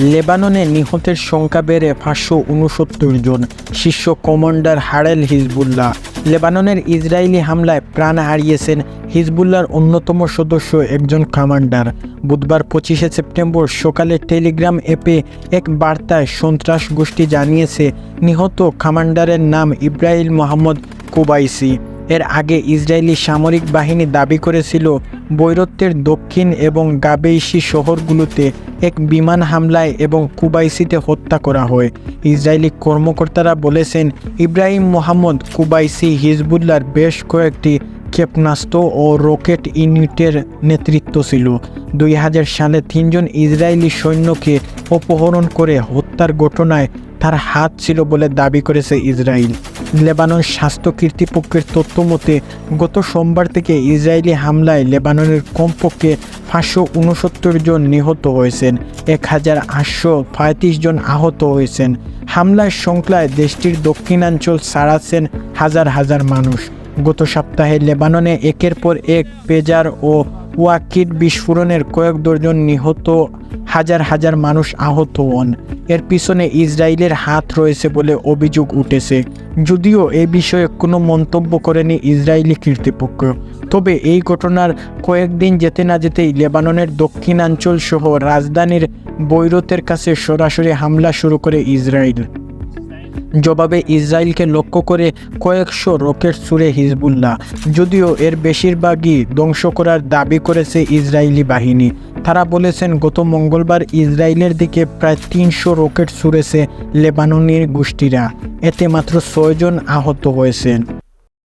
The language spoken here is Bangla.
লেবাননে নিহতের সংখ্যা বেড়ে পাঁচশো উনসত্তর জন। শীর্ষ কমান্ডার হারেল হিজবুল্লাহ। লেবাননের ইসরায়েলি হামলায় প্রাণ হারিয়েছেন হিজবুল্লার অন্যতম সদস্য একজন কমান্ডার। বুধবার পঁচিশে সেপ্টেম্বর সকালে টেলিগ্রাম অ্যাপে এক বার্তায় সন্ত্রাস গোষ্ঠী জানিয়েছে, নিহত কমান্ডারের নাম ইব্রাহিম মোহাম্মদ কুবাইসি। এর আগে ইসরায়েলি সামরিক বাহিনী দাবি করেছিল বৈরত্বের দক্ষিণ এবং গাবেইশি শহরগুলোতে এক বিমান হামলায় এবং কুবাইসিতে হত্যা করা হয়। ইসরায়েলি কর্মকর্তারা বলেছেন, ইব্রাহিম মোহাম্মদ কুবাইসি হিজবুল্লার বেশ কয়েকটি ক্ষেপণাস্ত্র ও রকেট ইউনিটের নেতৃত্ব ছিল। দুই হাজার সালে তিনজন ইসরায়েলি সৈন্যকে অপহরণ করে হত্যার ঘটনায় তার হাত ছিল বলে দাবি করেছে ইসরায়েল। লেবানন স্বাস্থ্য কর্তৃপক্ষের তথ্য মতে, গত সোমবার থেকে ইসরায়েলি হামলায় লেবাননের কমপক্ষে পাঁচশো উনসত্তর জন নিহত হয়েছেন এক হাজার আটশো পঁয়ত্রিশ জন আহত হয়েছেন। হামলার সংখ্যায় দেশটির দক্ষিণাঞ্চল সারাছেন হাজার হাজার মানুষ। গত সপ্তাহে লেবাননে একের পর এক পেজার ও ওয়াকিট বিস্ফোরণের কয়েক দর্জন নিহত, হাজার হাজার মানুষ আহত হন। এর পিছনে ইসরায়েলের হাত রয়েছে বলে অভিযোগ উঠেছে। যদিও এ বিষয়ে কোনো মন্তব্য করেনি ইসরায়েলি কর্তৃপক্ষ। তবে এই ঘটনার কয়েকদিন যেতে না যেতেই লেবাননের দক্ষিণাঞ্চল সহ রাজধানীর বৈরতের কাছে সরাসরি হামলা শুরু করে ইসরায়েল। জবাবে ইসরায়েলকে লক্ষ্য করে কয়েকশো রকেট ছুড়ে হিজবুল্লাহ। যদিও এর বেশিরভাগই ধ্বংস করার দাবি করেছে ইসরায়েলি বাহিনী। তারা বলেছেন, গত মঙ্গলবার ইসরায়েলের দিকে প্রায় তিনশো রকেট ছুড়েছে লেবাননির গোষ্ঠীরা। এতে মাত্র ছয়জন আহত হয়েছেন।